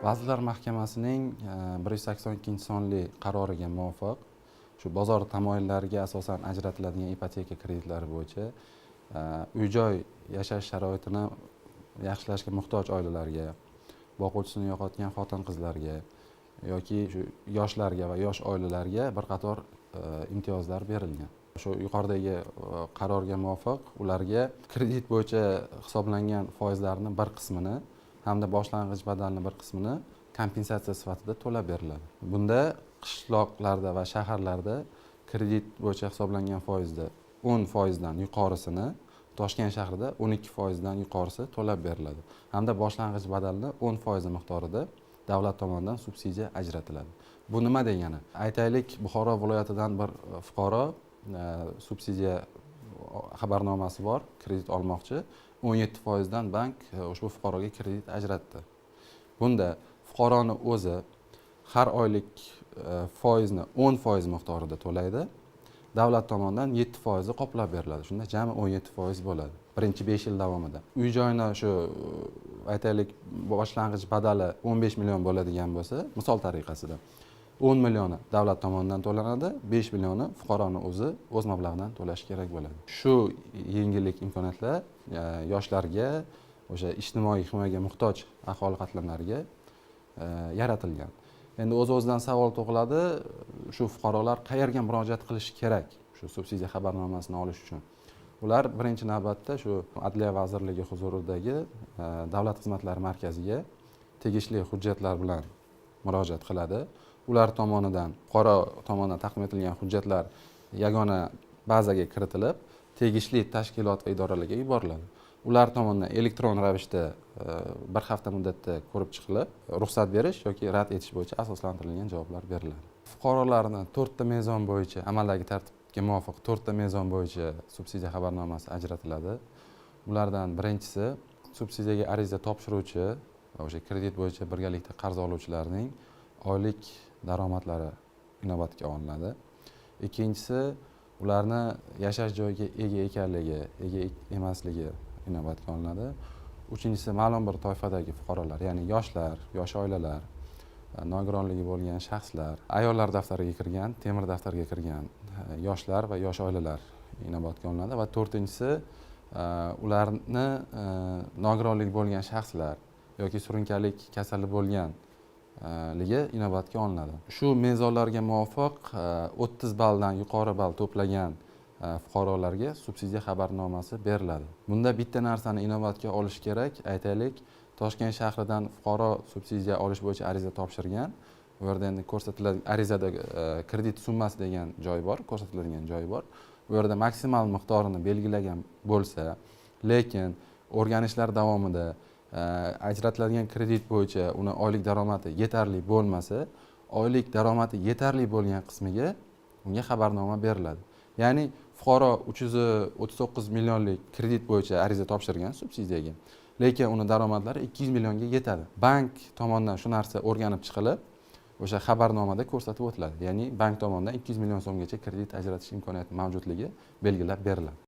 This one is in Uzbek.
vazirlar mahkamasining e, bir yuz sakson ikkinchi sonli qaroriga muvofiq shu bozor tamoyillariga asosan ajratiladigan ipoteka kreditlari bo'yicha e, uy joy yashash sharoitini yaxshilashga muhtoj oilalarga boquvchisini yo'qotgan xotin qizlarga yoki shu yoshlarga va yosh oilalarga bir qator e, imtiyozlar berilgan. Shu yuqoridagi qarorga muvofiq ularga kredit bo'yicha hisoblangan foizlarni bir qismini hamda boshlang'ich badalni bir qismini kompensatsiya sifatida to'lab beriladi. Bunda qishloqlarda va shaharlarda kredit bo'yicha hisoblangan foizda o'n foizdan yuqorisini toshkent shahrida o'n ikki foizdan yuqorisi to'lab beriladi. Hamda boshlang'ich badalni o'n foizi miqdorida davlat tomonidan subsidiya ajratiladi. Bu nima degani? Aytaylik buxoro viloyatidan bir e, fuqaro e, subsidiya xabarnomasi bor kredit olmoqchi. O'n yetti foizdan bank e, ushbu fuqaroga kredit ajratdi. Bunda fuqaroni o'zi har oylik e, foizni o'n foiz miqdorida to'laydi davlat tomonidan yetti foizi qoplab beriladi. Shunda jami o'n yetti foiz bo'ladi. Birinchi besh yil davomida. Uy joyni shu e, aytaylik boshlang'ich badali o'n besh million bo'ladigan bo'lsa misol tariqasida o'n millioni davlat tomonidan to'lanadi besh millioni fuqaroni o'zi o'z mablag'idan to'lashi kerak bo'ladi. Shu yengillik imkoniyatlar e, yoshlarga o'sha ijtimoiy himoyaga muhtoj aholi qatlamlariga e, yaratilgan. Endi o'z o'zidan savol tug'iladi shu fuqarolar qayerga murojaat qilishi kerak? Shu subsidiya xabarnomasini olish uchun. Ular birinchi navbatda shu adliya vazirligi huzuridagi e, davlat xizmatlari markaziga tegishli hujjatlar bilan murojaat qiladi. Ular tomonidan fuqaro tomonidan taqdim etilgan hujjatlar yagona bazaga kiritilib tegishli tashkilot va idoralarga yuboriladi. Ular tomonidan elektron ravishda e, bir hafta muddatda ko'rib chiqilib ruxsat berish yoki rad etish bo'yicha asoslantirilgan javoblar beriladi. Fuqarolarni to'rtta mezon bo'yicha amaldagi tartibga muvofiq to'rtta mezon bo'yicha subsidiya xabarnomasi ajratiladi. Ulardan birinchisi subsidiyaga ariza topshiruvchi o'sha kredit bo'yicha birgalikda qarz oluvchilarning oylik daromadlari inobatga olinadi. Ikkinchisi ularni yashash joyiga ega ekanligi ega emasligi inobatga olinadi. Uchinchisi ma'lum bir toifadagi fuqarolar ya'ni yoshlar yosh oilalar e, nogironligi bo'lgan shaxslar ayollar daftariga kirgan temir daftarga kirgan e, yoshlar va yosh oilalar inobatga olinadi. Va to'rtinchisi e, ularni nogironligi bo'lgan shaxslar yoki surunkalik kasali bo'lgan ligi inobatga olinadi. Shu mezonlarga muvofiq e, o'ttiz balldan yuqori ball to'plagan e, fuqarolarga subsidiya xabarnomasi beriladi. Bunda bitta narsani inobatga olish kerak. Aytaylik toshkent shahridan fuqaro subsidiya olish bo'yicha ariza topshirgan u yerda endi ko'rsatiladigan arizada e, kredit summasi degan joy bor ko'rsatiladigan joyi bor. U yerda maksimal miqdorini belgilagan bo'lsa lekin o'rganishlar davomida ajratiladigan kredit bo'yicha uni oylik daromadi yetarli bo'lmasa oylik daromadi yetarli bo'lgan qismiga unga xabarnoma beriladi. Ya'ni fuqaro uch yuz o'ttiz to'qqiz millionlik kredit bo'yicha ariza topshirgan subsidiyaga lekin uni daromadlari ikki yuz millionga yetadi. Bank tomonidan shu narsa o'rganib chiqilib o'sha xabarnomada ko'rsatib o'tiladi. Ya'ni bank tomonidan ikki yuz million so'mgacha kredit ajratish imkoniyati mavjudligi belgilab beriladi.